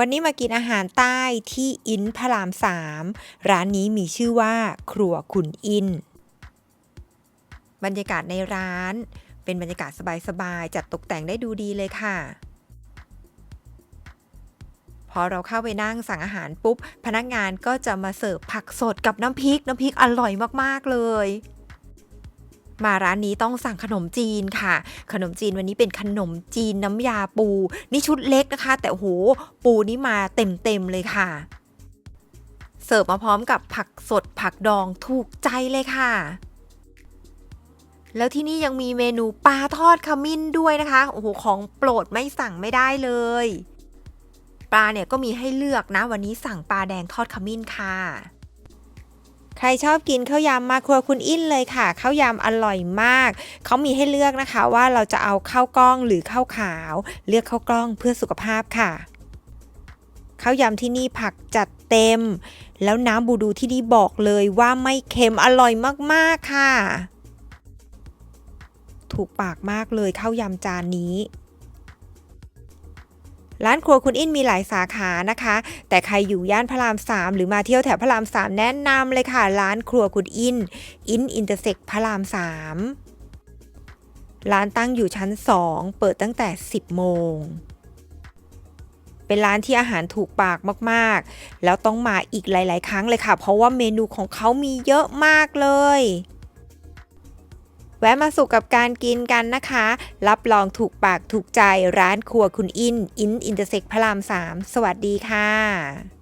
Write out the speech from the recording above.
วันนี้มากินอาหารใต้ที่อินพระรามสามร้านนี้มีชื่อว่า ครัวคุณอิน บรรยากาศในร้าน เป็นบรรยากาศสบายๆ จัดตกแต่งได้ดูดีเลยค่ะ พอเราเข้าไปนั่งสั่งอาหารปุ๊บ พนักงานก็จะมาเสิร์ฟผักสดกับน้ำพริก น้ำพริกอร่อยมากๆเลย มาร้านนี้ต้องสั่งขนมจีนค่ะ ขนมจีนวันนี้เป็นขนมจีนน้ำยาปู นี่ชุดเล็กนะคะ แต่โหปูนี่มาเต็มๆเลยค่ะ เสิร์ฟมาพร้อมกับผักสดผักดองถูกใจเลยค่ะแล้วที่นี่ยังมีเมนูปลาทอดขมิ้นด้วยนะคะ โอ้โห ของโปรดไม่สั่งไม่ได้เลย ปลาเนี่ยก็มีให้เลือกนะ วันนี้สั่งปลาแดงทอดขมิ้นค่ะ ใครชอบกินข้าวยำมาครัวคุณอินเลยค่ะข้าวยำอร่อยมาก เขามีให้เลือกนะคะว่าเราจะเอาข้าวกล้องหรือข้าวขาว เลือกข้าวกล้องเพื่อสุขภาพค่ะข้าวยำที่นี่ผักจัดเต็ม แล้วน้ำบูดูที่นี่บอกเลยว่าไม่เค็มอร่อยมากๆค่ะ ถูกปากมากเลยข้าวยำจานนี้ ร้านครัวคุณอินมีหลายสาขานะคะ แต่ใครอยู่ย่านพระรามสามหรือมาเที่ยวแถวพระรามสามแนะนำเลยค่ะ ร้านครัวคุณอิน อินอินเตอร์เซ็กพระรามสามร้านตั้งอยู่ชั้น 2 เปิดตั้งแต่ 10 โมง เป็นร้านที่อาหารถูกปากมากๆ แล้วต้องมาอีกหลาย ๆ ครั้งเลยค่ะ เพราะว่าเมนูของเขามีเยอะมากเลย แวะมาสุขกับการกินกันนะคะ รับรองถูกปากถูกใจร้านครัวคุณอิน อินอินเตอร์เซ็กพระราม 3 สวัสดีค่ะ